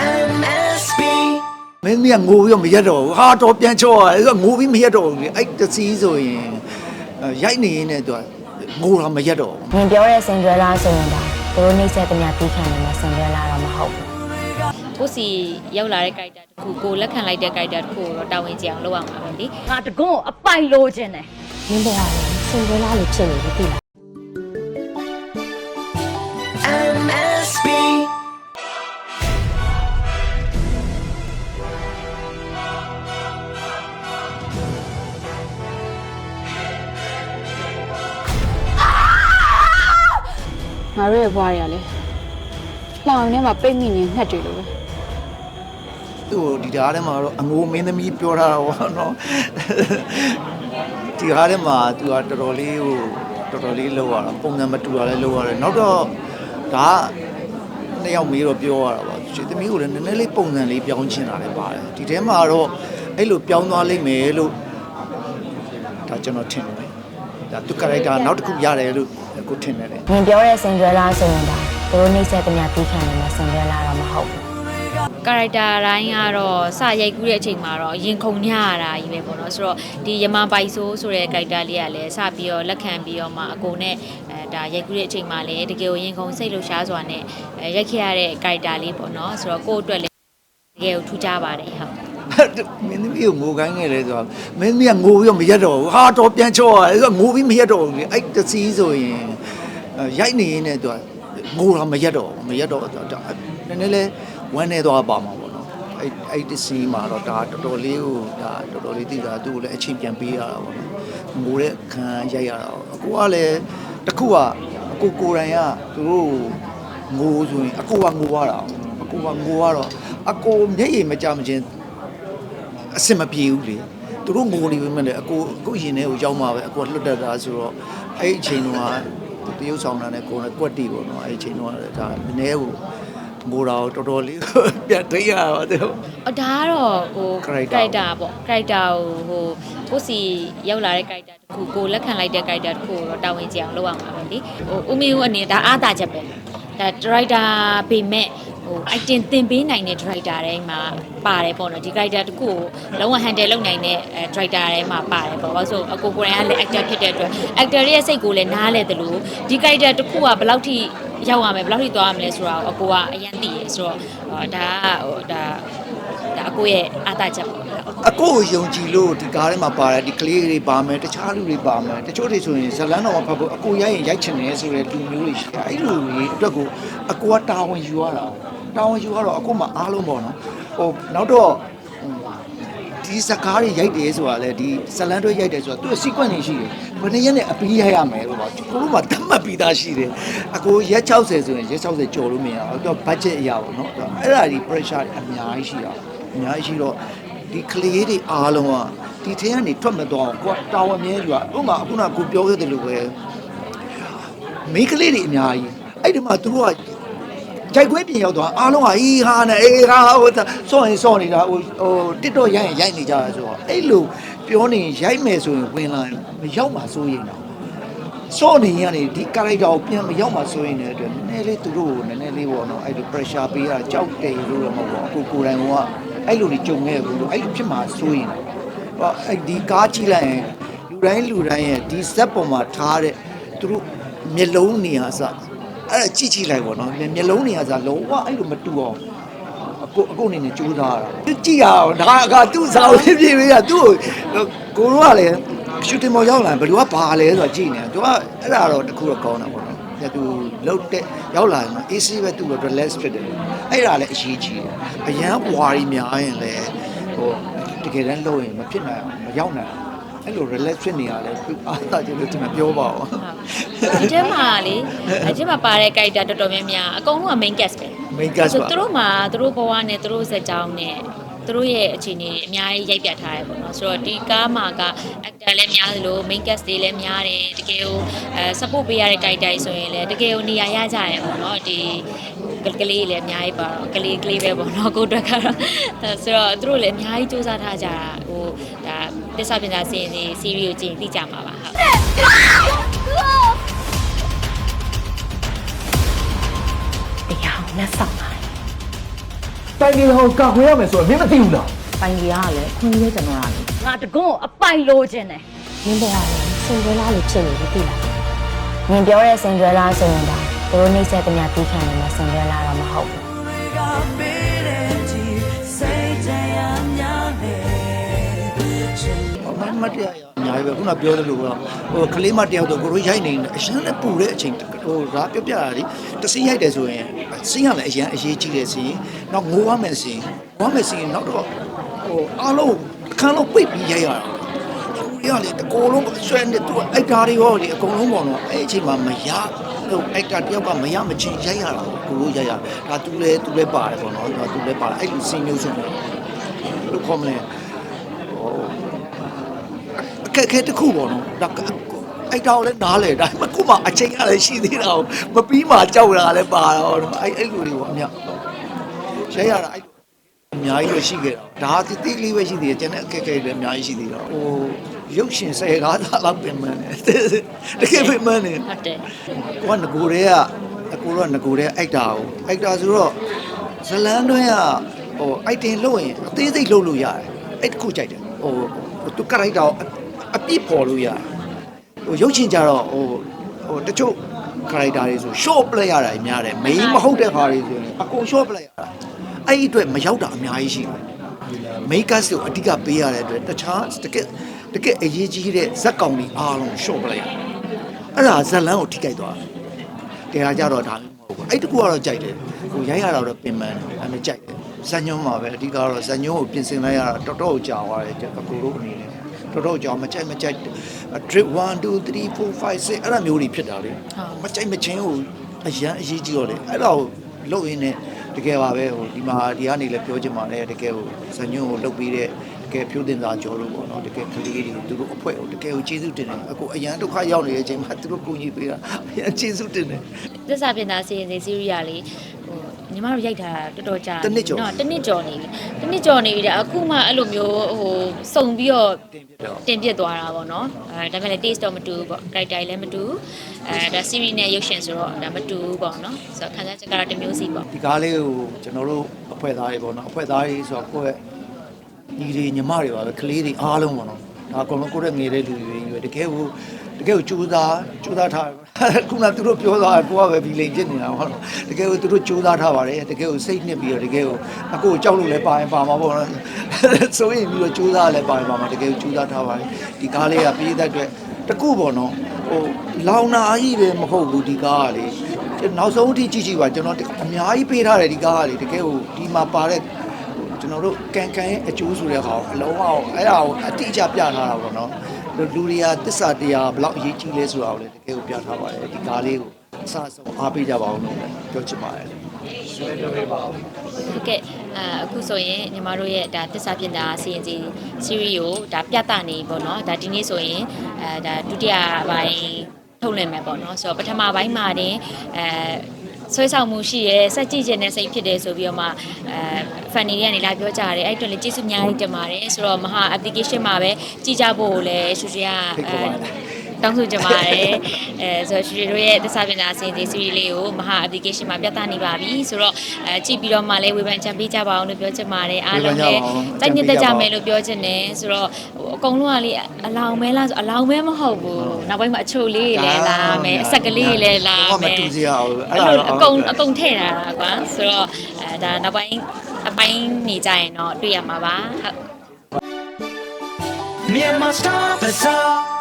MSB မင်းကြီးကငိုပြီးတော့မရက်တော့ဘူးဟာတော့ပြန်ချော့ရတယ်ငိုပြီးမရက်တော့ဘူးလေအဲ့တစီးဆိုရင်အဲ့ရိုက်နေရင်းနဲ့သူကငိုတော့မရက်တော့ဘူးနင်ပြောတဲ့စင်ဒရလာဆိုရင်ဒါသူတို့နှိမ့်ဆက်သမျှပြီးခံနေမှာစင်ဒရလာတော့မဟုတ်ဘူးကိုယ့်စီရောက်လာတဲ့ character တစ်ခုကိုလက်ခံလိုက်တဲ့ character တစ်ခုကိုတော့တာဝန်ကျအောင်လုပ်အောင်ပါမယ်လေငါတကွန်းကိုအပိုင်လိုချင်တယ်နင်ပြောရတယ်စင်ဒရလာလို့ဖြစ်နေပြီသိလား ငါတို့ရဲ့ဘွားတွေကလည်းလောင်ထဲမှာပိတ်မိနေငှက်တွေလိုပဲသူ့ကိုဒီဓာတ်ထဲမှာတော့အငိုမင်းသမီးပြောထားတာပေါ့နော်ဒီဓာတ်ထဲမှာသူကတော်တော်လေးဟိုတော်တော်လေးလောက်ရတာပုံစံမတူတာလည်းလောက်ရတယ်နောက်တော့ဒါကနှစ်ယောက်မေးတော့ပြောရတာပေါ့ရွှေသမီးကိုလည်းနည်းနည်းလေးပုံစံလေးပြောင်းချင်တာလည်းပါတယ်ဒီထဲမှာတော့အဲ့လိုပြောင်းသွားလိမ့်မယ်လို့ဒါကျွန်တော်ထင်တယ် ဒါသူ character နောက်တစ်ခုရတယ်လို့ကိုထင်တယ်လေနင်ပြောတဲ့စင်ဒရလာဆိုရင်ဒါသူတို့နှိမ့်ဆက်သမျှပြီးခံနေမှာစင်ဒရလာတော့မဟုတ်ဘူး character တိုင်းကတော့စရိုက်ကူးတဲ့အချိန်မှာတော့ရင်ခုန်ညရတာကြီးပဲပေါ့နော်ဆိုတော့ဒီယမပိုက်ဆိုးဆိုတဲ့ character လေးကလည်းစပြီးတော့လက်ခံပြီးတော့မှအကိုနဲ့အဲဒါရိုက်ကူးတဲ့အချိန်မှာလည်းတကယ်ကိုရင်ခုန်စိတ်လှရှားစွာနဲ့အဲရိုက်ခဲ့ရတဲ့ character လေးပေါ့နော်ဆိုတော့ကိုယ့်အတွက်လည်းတကယ်ကိုထူးခြားပါတယ်ဟုတ် မင်းသမီးကိုငိုခိုင်းခဲ့တယ်ဆိုတော့မင်းသမီးကငိုပြီးတော့မရက်တော့ဘူးဟာတော့ပြန်ချော့ရတယ်ငိုပြီးမရက်တော့ဘူးလေအဲ့တစီးဆိုရင်အဲ့ရိုက်နေရင်းနဲ့သူကငိုတော့မရက်တော့ဘူးမရက်တော့ဒါနည်းနည်းလေးဝမ်းနေသွားပါမှာပေါ့နော်အဲ့အဲ့တစီးမှာတော့ဒါတော်တော်လေးကိုဒါတော်တော်လေးသိတာသူ့ကိုလည်းအချိန်ပြန်ပေးရတာပေါ့နော်ငိုတဲ့ခံရိုက်ရတာပေါ့အကိုကလည်းတစ်ခုကအကိုကိုယ်တိုင်ကသူတို့ငိုဆိုရင်အကိုကငိုရတာအကိုကငိုရတော့အကိုမျက်ရည်မကြမချင်း အစင်မပြေဘူးလေသူတို့ငိုနေပြီမဲ့လေအကိုအကိုရင်ထဲကိုရောက်မှာပဲအကိုလွတ်တက်တာဆိုတော့အဲ့ဒီအချိန်တုန်းကတရုပ်ဆောင်တာနဲ့ကိုယ်နဲ့ကွက်တီပေါ့နော်အဲ့ဒီအချိန်တုန်းကဒါနည်းနည်းကိုငိုတာကိုတော်တော်လေးပြန်ထိရပါတယ်အော်ဒါကတော့ဟို Character character ပေါ့ character ကိုဟိုကိုယ့်စီရောက်လာတဲ့ character တစ်ခုကိုလက်ခံလိုက်တဲ့ character တစ်ခုကိုတော့တာဝန်ကျအောင်လုပ်အောင်ပါမယ်လေဟိုဦးမင်းဦးအနေနဲ့ဒါအားသာချက်ပဲဒါ director ပေမဲ့ ဟို item တင်ပေးနိုင်တဲ့ director တိုင်းမှာပါတယ်ပေါ့နော်ဒီ character တစ်ခုကိုလုံးဝ handle လုပ်နိုင်တဲ့အဲ director တိုင်းမှာပါတယ်ပေါ့ဘာလို့ဆိုအကိုကိုယ်တိုင်ကလည်း actor ဖြစ်တဲ့အတွက် actor ရဲ့စိတ်ကိုလည်းနားလဲတယ်လို့ဒီ character တစ်ခုကဘယ်လောက်ထိရောက်ရမယ်ဘယ်လောက်ထိသွားရမလဲဆိုတာကိုအကိုကအရင်သိရဆိုတော့ဟောဒါကဟိုဒါ ဒါအကိုရဲ့အာသာချက်ပေါ့အကိုကိုယုံကြည်လို့ဒီကားထဲမှာပါတယ်ဒီကလေးတွေပါမယ်တခြားလူတွေပါမယ်တချို့တွေဆိုရင်ဇလန်းတော်မှာဖတ်ဖို့အကိုရိုက်ရင်ရိုက်ချင်တယ်ဆိုတဲ့လူမျိုးတွေရှိတယ်အဲ့လိုတွေအတွက်ကိုအကိုကတာဝန်ယူရတာတာဝန်ယူရတော့အကိုမှအားလုံးပေါ့နော်ဟိုနောက်တော့ဒီစကားတွေရိုက်တယ်ဆိုတာလေဒီဇလန်တွေရိုက်တယ်ဆိုတာသူ့ sequence တွေရှိတယ်ဘယ်နှစ်ရက်နဲ့အပြီးရိုက်ရမယ်လို့ပါကိုတို့မှတတ်မှတ်ပြီးသားရှိတယ်အကိုရက်60ဆိုရင်ရက်60ကျော်လို့မရဘူးတော့ budget အရာပေါ့နော်အဲ့ဒါဒီ pressure တွေအများကြီးရှိတာ အများကြီးရှိတော့ဒီကလေးတွေအားလုံးကဒီထဲကနေထွက်မသွားအောင်ကိုကတာဝန်မြဲယူရဥပမာအခုနကကိုပြောခဲ့တယ်လို့ပဲမိန်းကလေးတွေအများကြီးအဲ့ဒီမှာသူတို့ကကြိုက်ခွဲပြင်ရောက်သွားအားလုံးကဟီဟာနဲ့အေးဟာဟိုစော့ရင်စော့နေတာဟိုဟိုတစ်တော့ရိုက်ရင်ရိုက်နေကြတာဆိုတော့အဲ့လိုပြောနေရင်ရိုက်မယ်ဆိုရင်ဝင်လာရင်မရောက်မှစိုးရင်တော့စော့နေရင်ကနေဒီ character ကိုပြန်မရောက်မှစိုးရင်တဲ့အတွက်နည်းနည်းလေးသူတို့ကိုနည်းနည်းလေးပေါ့နော်အဲ့ဒီ pressure ပေးရကြောက်တယ်လို့တော့မဟုတ်ပါဘူးကိုကိုယ်တိုင်က အဲ့လိုနေကြုံခဲ့ဘူးလို့အဲ့လိုဖြစ်မှစိုးရင်ဟောအဲ့ဒီကားကြည့်လိုက်ရင်လူတိုင်းလူတိုင်းရဲ့ဒီဇက်ပေါ်မှာထားတဲ့သူတို့မျက်လုံးနေရာအစအဲ့ဒါကြည့်ကြည့်လိုက်ပေါ့နော်မျက်လုံးတွေကစားလုံးဝအဲ့လိုမတူအောင်အကိုအကိုအနေနဲ့ကြိုးစားရတာကြည့်ရအောင်ဒါကသူ့စာလေးပြေးပေးတာသူ့ကိုကိုတို့ကလည်းရှူတင်မော်ရောက်လာဘယ်လိုကဘာလဲဆိုတော့ကြည့်နေတာသူကအဲ့ဒါတော့တခုတော့ကောင်းတာပေါ့နော်ညသူလှုပ်တဲ့ရောက်လာရင် AC ပဲသူ့ကို relax ဖြစ်တယ် အဲ့ဒါလည်းအရေးကြီးတယ်အရန်ဘွာရီများရင်လည်းဟိုတကယ်တမ်းလှုပ်ရင်မဖြစ်နိုင်အောင်မရောက်နိုင်အောင်အဲ့လို relax ဖြစ်နေရလဲသူအားသာကြလို့ဒီမှာပြောပါဦးဒီထဲမှာလေအချင်းမှာပါတဲ့ character တော်တော်များများအကုန်လုံးက main cast ပဲ main cast ဆိုပါသူတို့မှာသူတို့ဘဝနဲ့သူတို့ဇာတ်ကြောင်းနဲ့သူတို့ရဲ့အခြေအနေအများကြီးရိုက်ပြထားရဲပေါ့နော်ဆိုတော့ဒီကားမှာက actor လည်းများသလို main cast တွေလည်းများတယ်တကယ်ကိုအဲ support ပေးရတဲ့ character တွေဆိုရင်လည်းတကယ်ကိုနေရာရကြရဲပေါ့နော်ဒီ ကလေးလည်းအများကြီးပါတော့ကလေးကလေးပဲပေါ့နော်ကိုယ့်အတွက်ကတော့အဲဆိုတော့သူတို့လည်းအများကြီးစူးစမ်းထားကြတာဟိုဒါတစ္ဆာပင်သာစီရင်စီ series ကိုကြည့်ရင်သိကြမှာပါဟုတ်တရားလက်ဆောင်ပါတတိုင်ကြီးဟောင်းကာခွေရမယ်ဆိုတော့မင်းမသိဘူးလားပိုင်ကြီးကလည်းခွင့်ရကျွန်တော်ကလေငါတကုန်းကိုအပိုင်လိုချင်တယ်နင်းပေါ်ရတယ်စင်ကြယ်လာလို့ဖြစ်နေပြီသိလားနင်ပြောတဲ့စင်ကြယ်လာဆိုရင်ဒါ သူတို့နှိမ့်ဆက်တဲ့ညတီးခံနေမှာစင်ကြယ်လာတော့မဟုတ်ဘူးမမတရားရအများကြီးပဲခုနပြောသလိုပဲဟိုကလေးမတယောက်တော့ကိုရိုရိုက်နေတယ်အရန်နဲ့ပူတဲ့အချိန်ဟိုဓာပြပြတာလေတစင်းရိုက်တယ်ဆိုရင်စင်းရလည်းအရန်အရေးကြီးတယ်စီနောက်ငိုရမယ်စီငိုရမယ်စီနောက်တော့ဟိုအားလုံးအခန်းလုံးပိတ်ပြီးရိုက်ရတာလူတွေကလေအကုန်လုံးဆွဲနေသူအိုက်တာတွေရောလေအကုန်လုံးပေါ့နော်အဲ့အချိန်မှာမရ ဟိုအိုက်တာတယောက်ကမရမချင်းရိုက်ရတာကိုရိုရိုက်ရဒါသူလည်းသူလည်းပါတယ်ပေါ့နော်ဒါသူလည်းပါတယ်အဲ့လိုစင်းမျိုးစုံလို့ခေါ်မလဲအခက်အခဲတစ်ခုပေါ့နော်ဒါအဲ့တောင်လည်းနားလေဒါပေမဲ့ခုမှအချိန်ကလည်းရှိသေးတာကိုမပြီးမှကြောက်တာလည်းပါတော့အဲ့အဲ့လိုတွေပေါ့အမြရဲရတာအဲ့အများကြီးပဲရှိခဲ့တာဒါတိတိလေးပဲရှိသေးတယ်ကျန်တဲ့အခက်အခဲတွေလည်းအများကြီးရှိသေးတာဟို ရုပ်ရှင်ဆယ်ကားသားလောက်ပြင်မှန်းတယ်တကယ်ပြင်မှန်းတယ်ဟုတ်တယ်ကိုကငကိုတွေကအကိုတော့ငကိုတွေအိုက်တာကိုအိုက်တာဆိုတော့ဇလန်းတွင်းကဟိုအိုက်တင်လို့ရင်အသေးစိတ်လုပ်လို့ရတယ်အဲ့တခုကြိုက်တယ်ဟိုသူကရိုက်တာကိုအပြစ်ပေါ်လို့ရတယ်ဟိုရုပ်ရှင်ကြတော့ဟိုဟိုတချို့ character တွေဆို short play ရတာများတယ် main မဟုတ်တဲ့ခါတွေဆိုရင်အကုန် short play ရတာအဲ့ဒီအတွက်မရောက်တာအများကြီးရှိတယ် makers ကိုအဓိကပေးရတဲ့အတွက်တခြားတကယ်တကယ်အရေးကြီးတဲ့ဇက်ကောင်တွေအားလုံး short play ရအဲ့ဒါဇက်လန်းကိုထိခိုက်သွားတယ်တရားကြတော့ဒါမျိုးမဟုတ်ဘူးအဲ့တကူကတော့ကြိုက်တယ်ဟိုရိုက်ရတာတော့ပင်ပန်းတယ်အဲ့မဲ့ကြိုက်တယ်ဇန်ညုံမှာပဲအဓိကတော့ဇန်ညုံကိုပြင်ဆင်လိုက်ရတာတော်တော်ကြာသွားတယ်အကူတို့အနေနဲ့တော်တော်ကြာမကြိုက်မကြိုက် drip 1 2 3 4 5 6အဲ့ဒါမျိုးတွေဖြစ်တာလေမကြိုက်မချင်းကိုအရန်အရေးကြီးတော့တယ်အဲ့ဒါကိုလုတ်ရင်းနဲ့ တကယ်ပါပဲဟိုဒီမှာဒီကနေလည်းပြောချင်ပါတယ်တကယ်ဟိုဇန်ညုံကိုလုတ်ပြီးတဲ့တကယ်ဖြိုးတင်စာကြော်လို့ပေါ့နော်တကယ်ကလေးတွေသူတို့အဖွဲ့ကိုတကယ်ကိုကျေးဇူးတင်တယ်အခုအရန်ဒုက္ခရောက်နေတဲ့အချိန်မှာသူတို့ကူညီပေးတာအရန်ကျေးဇူးတင်တယ်သစ္စာပြင်သားစီရင်စီစီရီယာလေးဟိုညီမတို့ရိုက်ထားတာတော်တော်ကြာတစ်နှစ်ကျော်နော်တစ်နှစ်ကျော်နေပြီတစ်နှစ်ကျော်နေပြီတဲ့အခုမှအဲ့လိုမျိုးဟိုစုံပြီးတော့တင်ပြတော့တင်ပြသွားတာပေါ့နော်အဲဒါပေမဲ့လည်း taste တော့မတူဘူးပေါ့ character လည်းမတူဘူး အဲဒါ series နဲ့ရုပ်ရှင်ဆိုတော့ဒါမတူဘူးပေါ့နော်ဆိုတော့ခံစားချက်ကတော့တစ်မျိုးစီပေါ့ဒီကားလေးကိုကျွန်တော်တို့အဖွဲ့သားတွေပေါ့နော်အဖွဲ့သားတွေဆိုတော့ကိုယ့်ရဲ့ညီတွေညီမတွေပါပဲကလေးတွေအားလုံးပေါ့နော်ဒါအကုန်လုံးကိုယ့်ရဲ့ငယ်တဲ့လူတွေရွယ်တကယ်ကိုတကယ်ကိုကြိုးစားကြိုးစားထားခုနကသူတို့ပြောသွားတယ်ကိုကပဲဘီလိန်ဖြစ်နေတာဟုတ်လားတကယ်ကိုသူတို့ကြိုးစားထားပါတယ်တကယ်ကိုစိတ်နှစ်ပြီးတော့တကယ်ကိုအကိုကိုကြောက်လို့လည်းပါရင်ပါမှာပေါ့နော်ဆိုရင်ပြီးတော့ကြိုးစားလည်းပါရင်ပါမှာတကယ်ကိုကြိုးစားထားပါတယ်ဒီကားလေးကပြည်သက်အတွက်တကူပေါ့နော် ဟိုလောင်နာကြီးပဲမဟုတ်ဘူးဒီကားကလေနောက်ဆုံးအထိကြည့်ကြည့်ပါကျွန်တော်အများကြီးပေးထားတယ်ဒီကားကလေတကယ်ကိုဒီမှာပါတဲ့ကျွန်တော်တို့ကန်ကန်ရဲ့အကျိုးဆိုတဲ့ဟာကိုအလုံးအောင်အဲ့ဒါကိုအတိအကျပြထားတာပေါ့နော်လူလူတွေကတစ္ဆာတရားဘယ်လောက်အရေးကြီးလဲဆိုတာကိုလည်းတကယ်ကိုပြထားပါတယ်ဒီကားလေးကိုအစဆုံးအားပေးကြပါအောင်လို့လည်းပြောချင်ပါတယ်ဟုတ်ကဲ့ အာအခုဆိုရင်ညီမတို့ရဲ့ဒါတစ္ဆာပြင်သားစီရင်စီ series ကိုဒါပြသနေပေါ့နော်ဒါဒီနေ့ဆိုရင်အဲဒါဒုတိယပိုင်းထုတ်လည်မယ်ပေါ့နော်ဆိုတော့ပထမပိုင်းမှာတင်အဲဆွဲဆောင်မှုရှိရဲစက်ကြည့်ခြင်းနဲ့စိတ်ဖြစ်တယ်ဆိုပြီးတော့မှအဲ funny တွေကနေလာပြောကြတယ်အဲ့အတွက်လည်းကျေးဇူးအများကြီးတင်ပါတယ်ဆိုတော့မဟာ application မှာပဲကြည့်ကြဖို့ကိုလည်းရှူရှူကဖိ တ်ခေါ်ပါတယ်တောင်းဆိုကြပါတယ်အဲဆိုတော့ရှူရှူတို့ရဲ့သစ္စာပညာစင်စီ series လေးကိုမဟာ application မှာပြသနေပါပြီဆိုတော့အဲကြည့်ပြီးတော့မှလည်းဝေဖန်ချန်ပေးကြပါအောင်လို့ပြောချင်ပါတယ်အားလုံးလည်းတိုက်ညစ်တတ်ကြမယ်လို့ပြောချင်တယ်ဆိုတော့ဟိုအကုန်လုံးကလေအလောင်မဲလားဆိုအလောင်မဲမဟုတ်ဘူးနောက်ပိုင်းမှာအချိုလေးတွေလည်းလာမယ်အဆက်ကလေးတွေလည်းလာဘာမှမယ်မတူစရာဘူးအဲ့လိုအကုန်အကုန်ထည့်ထားတာကွာဆိုတော့အဲဒါနောက်ပိုင်းအပိုင်းနေကြရင်တော့တွေ့ရမှာပါဟုတ် Myanmar Star Bazaar.